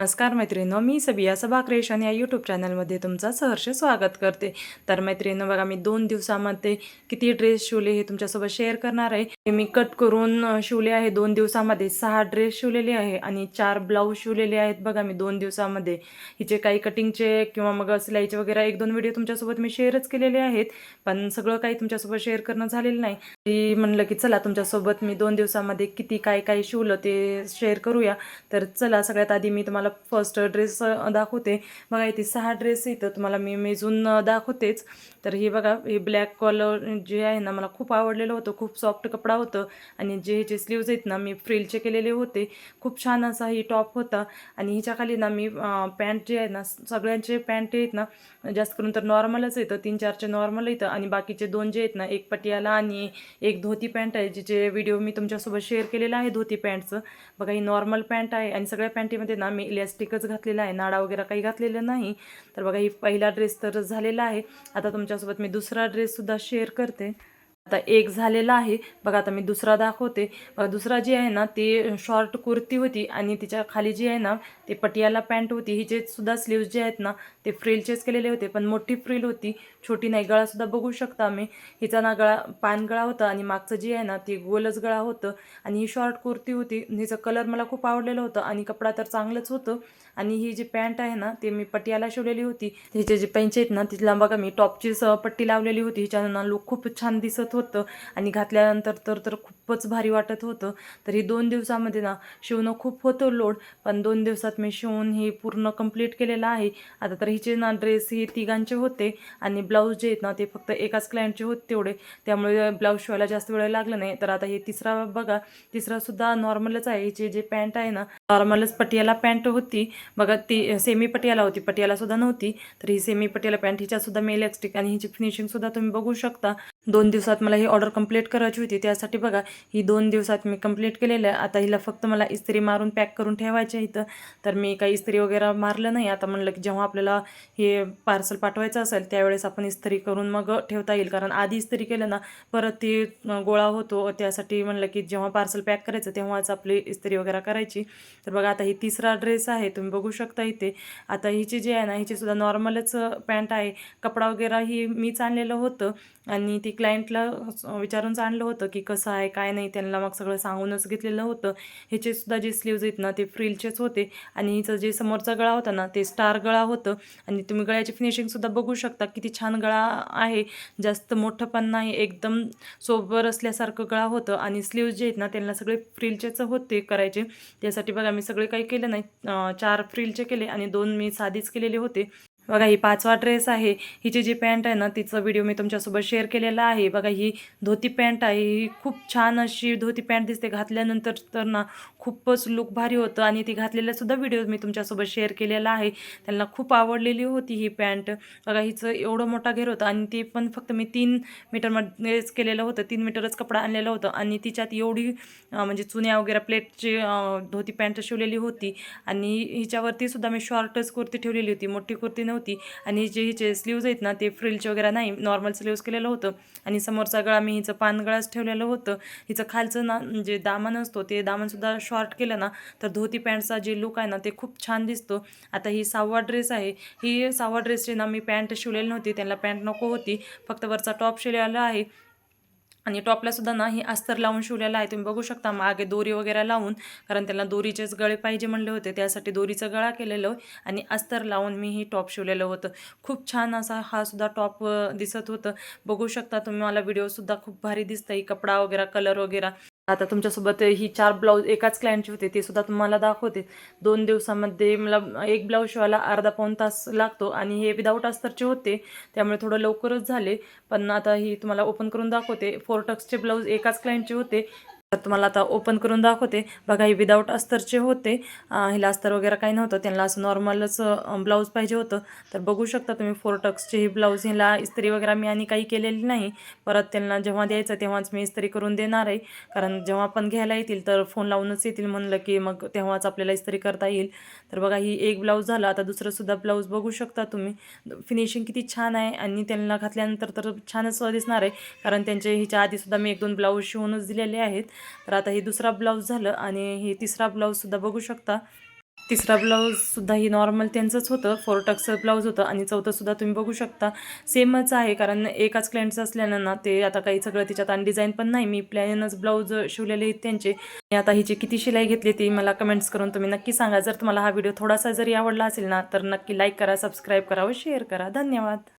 नमस्कार मैत्रिणी मी सबिया सभा क्रिएशन या यूट्यूब चॅनलमध्ये तुमचं सहर्ष स्वागत करते. तर मैत्रिणी बघा मी दोन दिवसामध्ये किती ड्रेस शिवले हे तुमच्यासोबत शेअर करणार आहे. हे मी कट करून शिवले आहे. दोन दिवसामध्ये सहा ड्रेस शिवलेले आहे आणि चार ब्लाऊज शिवलेले आहेत. बघा मी दोन दिवसामध्ये हिचे काही कटिंगचे किंवा मग सिलाईचे वगैरे एक दोन व्हिडिओ तुमच्यासोबत मी शेअरच केलेले आहेत. पण सगळं काही तुमच्यासोबत शेअर करणं झालेलं नाही. ती म्हणलं की चला तुमच्यासोबत मी दोन दिवसामध्ये किती काय काय शिवलं ते शेअर करूया. तर चला सगळ्यात आधी मी तुम्हाला फर्स्ट ड्रेस दाखवते. बघा इथे सहा ड्रेस इथं तुम्हाला मी मेजून दाखवतेच. तर हे बघा हे ब्लॅक कलर जे आहे ना मला खूप आवडलेलं होतं. खूप सॉफ्ट कपडा होतं. आणि जे ह्याचे स्लीव्ज आहेत ना मी फ्रिलचे केलेले होते. खूप छान असा ही टॉप होता. आणि ह्याच्याखाली ना मी पॅन्ट जे आहे ना सगळ्यांचे पॅन्ट आहेत ना जास्त करून तर नॉर्मलच येतं तीन चारचे नॉर्मल येतं आणि बाकीचे दोन जे आहेत ना एक पटियाला आणि एक धोती पॅन्ट आहे जिचे व्हिडिओ मी तुमच्यासोबत शेअर केलेला आहे धोती पॅन्टचं बघा ही नॉर्मल पॅन्ट आहे. आणि सगळ्या पॅन्टीमध्ये ना मी इलॅस्टिकच घातलेला आहे. नाडा वगैरे काही घातलेलं नाही. तर बघा ही पहिला ड्रेस तर झालेला आहे. आता तुमच्यासोबत मी दुसरा ड्रेससुद्धा शेअर करते. आता एक झालेला आहे. बघा आता मी दुसरा दाखवते. बघा दुसरा जी आहे ना ती शॉर्ट कुर्ती होती आणि तिच्या खाली जी आहे ना ते पटियाला पॅन्ट होती. हिचे सुद्धा स्लीव्ज जे आहेत ना ते फ्रिलचेच केलेले होते पण मोठी फ्रिल होती. छोटी नाही गळासुद्धा बघू शकता आम्ही. हिचा ना गळा पान गळा होता आणि मागचं जी आहे ना ते गोलच गळा होतं. आणि ही शॉर्ट कुर्ती होती. हिचा कलर मला खूप आवडलेलं होतं आणि कपडा तर चांगलंच होतं. आणि ही जी पॅन्ट आहे ना ते मी पटियाला शिवलेली होती. हिचे जे पैंचे आहेत ना तिथला बघा मी टॉपची पट्टी लावलेली होती. हिच्या ना लुक खूप छान दिसत होतं. आणि घातल्यानंतर तर तर खूपच भारी वाटत होतं. तर ही दोन दिवसामध्ये ना शिवणं खूप होतं लोड पण दोन दिवसात मी शिवून हे पूर्ण कंप्लीट केलेलं आहे. आता तर हिचे ना ड्रेस हे तिघांचे होते. आणि ब्लाऊज जे आहेत ना ते फक्त एकाच क्लायंटचे होते तेवढे. त्यामुळे ब्लाऊज शिवायला जास्त वेळ लागला नाही. तर आता हे तिसरा बघा. तिसरा सुद्धा नॉर्मलच आहे. हिची जे पॅन्ट आहे ना नॉर्मलच पटियाला पॅन्ट होती. बघा ती सेमी पटियाला होती. पटियाला सुद्धा नव्हती. तर ही सेमी पटियाला पॅन्ट हिच्यासुद्धा मेल एक्स्टिक आणि हिची फिनिशिंग सुद्धा तुम्ही बघू शकता. दोन दिवसात मला ही ऑर्डर कंप्लीट करायची होती. त्यासाठी बघा ही दोन दिवसात मी कंप्लीट केलेलं आहे. आता हिला फक्त मला इस्त्री मारून पॅक करून ठेवायचे इथं. तर मी काही इस्त्री वगैरे मारलं नाही. आता म्हणलं की जेव्हा आपल्याला हे पार्सल पाठवायचं असेल त्यावेळेस आपण इस्त्री करून मग ठेवता येईल. कारण आधी इस्त्री केलं ना परत ती गोळा होतो. त्यासाठी म्हणलं की जेव्हा पार्सल पॅक करायचं तेव्हाच आपली इस्त्री वगैरे करायची. तर बघा आता ही तिसरा ड्रेस आहे. तुम्ही बघू शकता इथे. आता हिची जी आहे ना हिचीसुद्धा नॉर्मलच पॅन्ट आहे. कपडा वगैरे ही मीच आणलेलं होतं. आणि ती क्लायंटला विचारूनच आणलं होतं की कसं आहे काय नाही त्यांना मग सगळं सांगूनच घेतलेलं होतं. ह्याचे सुद्धा जे स्लीव्ज आहेत ना ते फ्रिलचेच होते. आणि हिचं जे समोरचा गळा होता ना ते स्टार गळा होतं. आणि तुम्ही गळ्याची फिनिशिंगसुद्धा बघू शकता किती छान गळा आहे. जास्त मोठं पण नाही एकदम सोबर असल्यासारखं गळा होतं. आणि स्लीव्ज जे आहेत ना त्यांना सगळे फ्रिलचेच होते करायचे. त्यासाठी बघा मी सगळे काही केलं नाही. चार फ्रिलचे केले आणि दोन मी साधीच केलेले होते. बघा ही पाचवा ड्रेस आहे. हिची जी पॅन्ट आहे ना तिचा व्हिडिओ मी तुमच्यासोबत शेअर केलेला आहे. बघा ही धोती पॅन्ट आहे. ही खूप छान अशी धोती पॅन्ट दिसते. घातल्यानंतर तर ना खूपच लुक भारी होतं. आणि ती घातलेल्यासुद्धा व्हिडिओ मी तुमच्यासोबत शेअर केलेला आहे. त्यांना खूप आवडलेली होती ही पॅन्ट. बघा हिचं एवढं मोठा घेर होता. आणि ते पण फक्त मी तीन मीटरमध्येच केलेलं होतं. तीन मीटरच कपडा आणलेला होतं. आणि तिच्यात एवढी म्हणजे चुन्या वगैरे प्लेटची धोती पॅन्ट शिवलेली होती. आणि हिच्यावरती सुद्धा मी शॉर्टच कुर्ती ठेवलेली होती. मोठी कुर्ती नव्हती. होती. आणि जे हिचे स्लीव्ज आहेत ना ते फ्रिलचे वगैरे नाही नॉर्मल स्लीव्ज केलेलं होतं. आणि समोरचा गळा मी हिचं पानगळाच ठेवलेलं होतं. हिचं खालचं ना जे दामन असतो ते दामनसुद्धा शॉर्ट केलं ना तर धोती पॅन्टचा जे लुक आहे ना ते खूप छान दिसतो. आता ही सहावा ड्रेस आहे. ही सहावा ड्रेसची ना मी पॅन्ट शिवलेली नव्हती. त्यांना पॅन्ट नको होती. फक्त वरचा टॉप शिवलेला आहे. आणि टॉपला सुद्धा ना ही अस्तर लावून शिवलेला आहे. तुम्ही बघू शकता मागे दोरी वगैरे लावून कारण त्याला दोरीचेच गळे पाहिजे म्हणले होते. त्यासाठी दोरीचा गळा केलेलं आणि अस्तर लावून मी ही टॉप शिवलेलं होतं. खूप छान असा हा सुद्धा टॉप दिसत होतं. बघू शकता तुम्ही मला व्हिडिओसुद्धा खूप भारी दिसतं ही कपडा वगैरे कलर वगैरे. आता तुमच्यासोबत ही चार ब्लाऊज एकाच क्लायंटची होते ते सुद्धा तुम्हाला दाखवते. दोन दिवसामध्ये मला एक ब्लाऊज शिवायला अर्धा पाऊण तास लागतो आणि हे विदाऊट अस्तरचे होते त्यामुळे थोडं लवकरच झाले. पण आता ही तुम्हाला ओपन करून दाखवते. फोर टक्सचे ब्लाऊज एकाच क्लायंटचे होते. तर तुम्हाला आता ओपन करून दाखवते. बघा ही विदाऊट अस्तरचे होते. हिला अस्तर वगैरे काही नव्हतं. त्यांना असं नॉर्मलच ब्लाऊज पाहिजे होतं. तर बघू शकता तुम्ही फोर टक्सचे ही ब्लाऊज हिला इस्त्री वगैरे मी आणि काही केलेली नाही. परत त्यांना जेव्हा द्यायचं तेव्हाच मी इस्त्री करून देणार आहे. कारण जेव्हा पण घ्यायला येतील तर फोन लावूनच येतील म्हणलं की मग तेव्हाच आपल्याला इस्त्री करता येईल. तर बघा ही एक ब्लाऊज झालं. आता दुसरंसुद्धा ब्लाऊज बघू शकता तुम्ही. फिनिशिंग किती छान आहे आणि त्यांना घातल्यानंतर तर छानच दिसणार आहे. कारण त्यांचे हिच्या आधीसुद्धा मी एक दोन ब्लाऊज शिवूनच दिलेले आहेत. तर आता हे दुसरा ब्लाऊज झालं आणि हे तिसरा ब्लाऊजसुद्धा बघू शकता. तिसरा ब्लाऊजसुद्धा ही नॉर्मल त्यांचंच होतं फोर टक्सचं ब्लाऊज होतं आणि चौथंसुद्धा तुम्ही बघू शकता. सेमच आहे कारण एकाच क्लायंटचं असल्यानं ना ते आता काही सगळं तिच्यात आणि डिझाईन पण नाही. मी प्लॅनच ब्लाऊज शिवलेले आहेत त्यांचे. आणि आता हिची किती शिलाई घेतली ती मला कमेंट्स करून तुम्ही नक्की सांगा. जर तुम्हाला हा व्हिडिओ थोडासा जरी आवडला असेल ना तर नक्की लाईक करा सबस्क्राईब करा व शेअर करा. धन्यवाद.